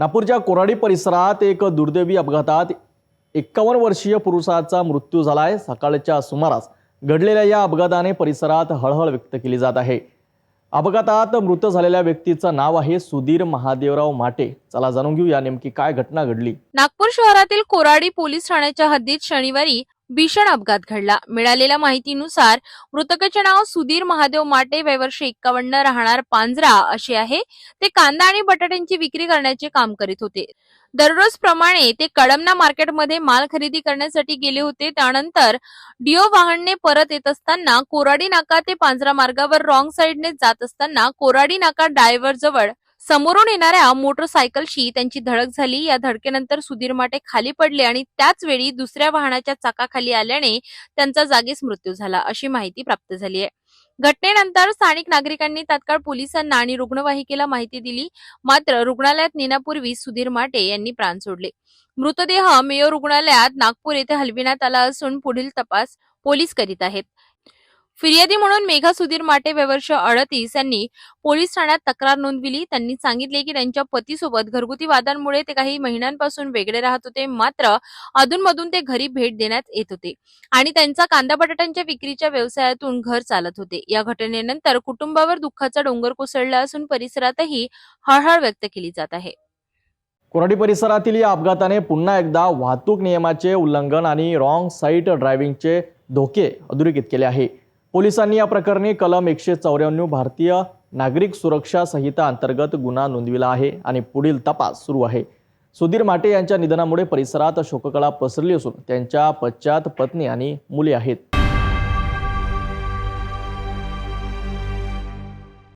नागपूरच्या कोराडी परिसरात एक दुर्दैवी अपघातात एक्कावन्न वर्षीय पुरुषाचा मृत्यू झाला आहे सकाळच्या सुमारास घडलेल्या या अपघाताने परिसरात हळहळ व्यक्त केली जात आहे. अपघातात मृत झालेल्या व्यक्तीचं नाव आहे सुधीर महादेवराव माटे. चला जाणून घेऊया नेमकी काय घटना घडली. नागपूर शहरातील कोराडी पोलीस ठाण्याच्या हद्दीत शनिवारी भीषण अपघात घडला. मिळालेल्या माहितीनुसार मृतकाचे नाव सुधीर महादेव माटे वय वर्ष एक्कावन्न राहणार पांजरा असे आहे. ते कांदा आणि बटाट्यांची विक्री करण्याचे काम करीत होते. दररोज प्रमाणे ते कडमना मार्केटमध्ये माल खरेदी करण्यासाठी गेले होते. त्यानंतर डिओ वाहनने परत येत असताना कोराडी नाका ते पांजरा मार्गावर रॉंग साईडने जात असताना कोराडी नाका डायव्हर जवळ समोरून येणाऱ्या मोटरसायकलशी त्यांची धडक झाली. या धडकेनंतर सुधीर माटे खाली पडले आणि त्याच वेळी दुसऱ्या वाहनाच्या चाकाखाली आल्याने त्यांचा जागीच मृत्यू झाला अशी माहिती प्राप्त झाली आहे. घटनेनंतर स्थानिक नागरिकांनी तात्काळ पोलिसांना आणि रुग्णवाहिकेला माहिती दिली. मात्र रुग्णालयात नेण्यापूर्वी सुधीर माटे यांनी प्राण सोडले. मृतदेह मेयो रुग्णालयात नागपूर येथे हलविण्यात आला असून पुढील तपास पोलीस करीत आहेत. फिर्यादी म्हणून मेघा सुधीर माटे व्यवर्ष अडतीस यांनी पोलीस ठाण्यात तक्रार नोंदविली. त्यांनी सांगितले की त्यांच्या पतीसोबत घरगुती वादांमुळे ते काही महिन्यांपासून वेगळे राहत होते. मात्र अधूनमधून ते घरी भेट देण्यात येत होते आणि त्यांचा कांदा बटाट्यांच्या विक्रीच्या व्यवसायातून घर चालत होते. या घटनेनंतर कुटुंबावर दुःखाचा डोंगर कोसळला असून परिसरातही हळहळ व्यक्त केली जात आहे. कोराडी परिसरातील या अपघाताने पुन्हा एकदा वाहतूक नियमाचे उल्लंघन आणि रॉंग साईट ड्रायव्हिंगचे धोके अधोरेखित केले आहे. पोलिसांनी या प्रकरणी कलम एकशे चौऱ्याण्णव भारतीय नागरिक सुरक्षा संहिता अंतर्गत गुन्हा नोंदविला आहे आणि पुढील तपास सुरू आहे. सुधीर माटे यांच्या निधनामुळे परिसरात शोककळा पसरली असून त्यांच्या पश्चात पत्नी आणि मुले आहेत.